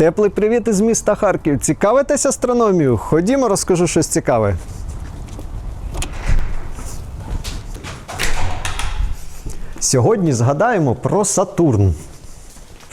Теплий привіт із міста Харків. Цікавитесь астрономією? Ходімо, розкажу щось цікаве. Сьогодні згадаємо про Сатурн.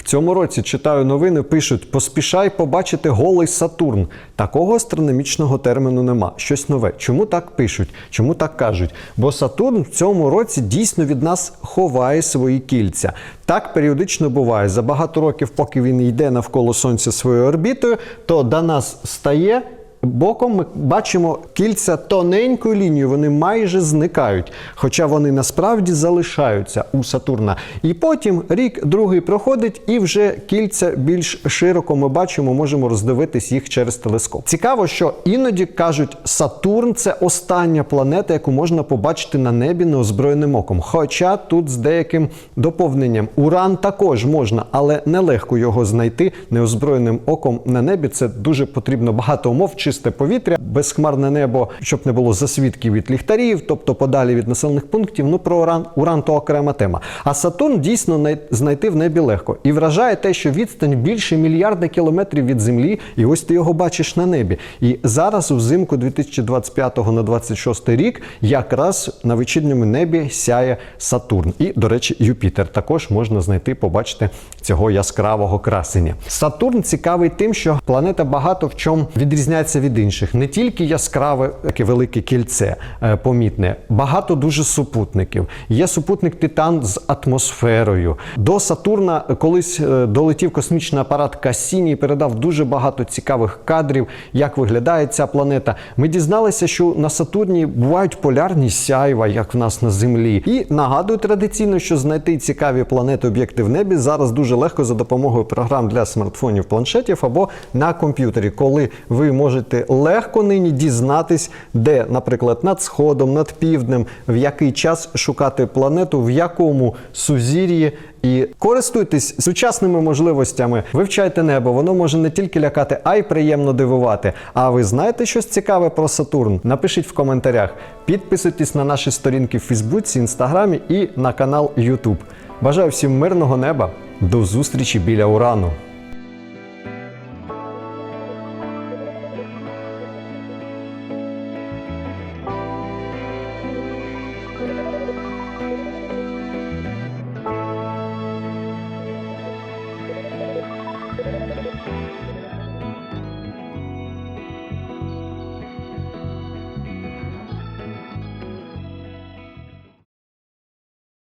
Цьому році читаю новини, пишуть: поспішай побачити голий Сатурн. Такого астрономічного терміну нема. Щось нове. Чому так пишуть? Чому так кажуть? Бо Сатурн в цьому році дійсно від нас ховає свої кільця. Так періодично буває. За багато років, поки він йде навколо Сонця своєю орбітою, то до нас стає. Боком ми бачимо кільця тоненькою лінією, вони майже зникають, хоча вони насправді залишаються у Сатурна. І потім рік другий проходить, і вже кільця більш широко ми бачимо, можемо роздивитись їх через телескоп. Цікаво, що іноді кажуть, Сатурн це остання планета, яку можна побачити на небі неозброєним оком. Хоча тут з деяким доповненням Уран також можна, але нелегко його знайти неозброєним оком на небі. Це дуже потрібно багато умов, чисте повітря, безхмарне небо, щоб не було засвідків від ліхтарів, тобто подалі від населених пунктів. Ну про уран, уран то окрема тема. А Сатурн дійсно най- знайти в небі легко. І вражає те, що відстань більше мільярда кілометрів від землі, і ось ти його бачиш на небі. І зараз, взимку 2025 на 26 рік, якраз на вечірньому небі сяє Сатурн. І, до речі, Юпітер також можна знайти, побачити цього яскравого красення. Сатурн цікавий тим, що планета багато в чому відрізняється від інших. Не тільки яскраве, таке велике кільце е, помітне, багато дуже супутників. Є супутник Титан з атмосферою. До Сатурна колись е, долетів космічний апарат Кассіні і передав дуже багато цікавих кадрів, як виглядає ця планета. Ми дізналися, що на Сатурні бувають полярні сяйва, як в нас на Землі. І нагадую традиційно, що знайти цікаві планети об'єкти в небі зараз дуже легко за допомогою програм для смартфонів, планшетів або на комп'ютері, коли ви можете легко нині дізнатись, де, наприклад, над сходом, над півднем, в який час шукати планету, в якому сузір'ї. І користуйтесь сучасними можливостями, вивчайте небо, воно може не тільки лякати, а й приємно дивувати. А ви знаєте щось цікаве про Сатурн? Напишіть в коментарях. Підписуйтесь на наші сторінки в Фейсбуці, Інстаграмі і на канал YouTube. Бажаю всім мирного неба. До зустрічі біля Урану! you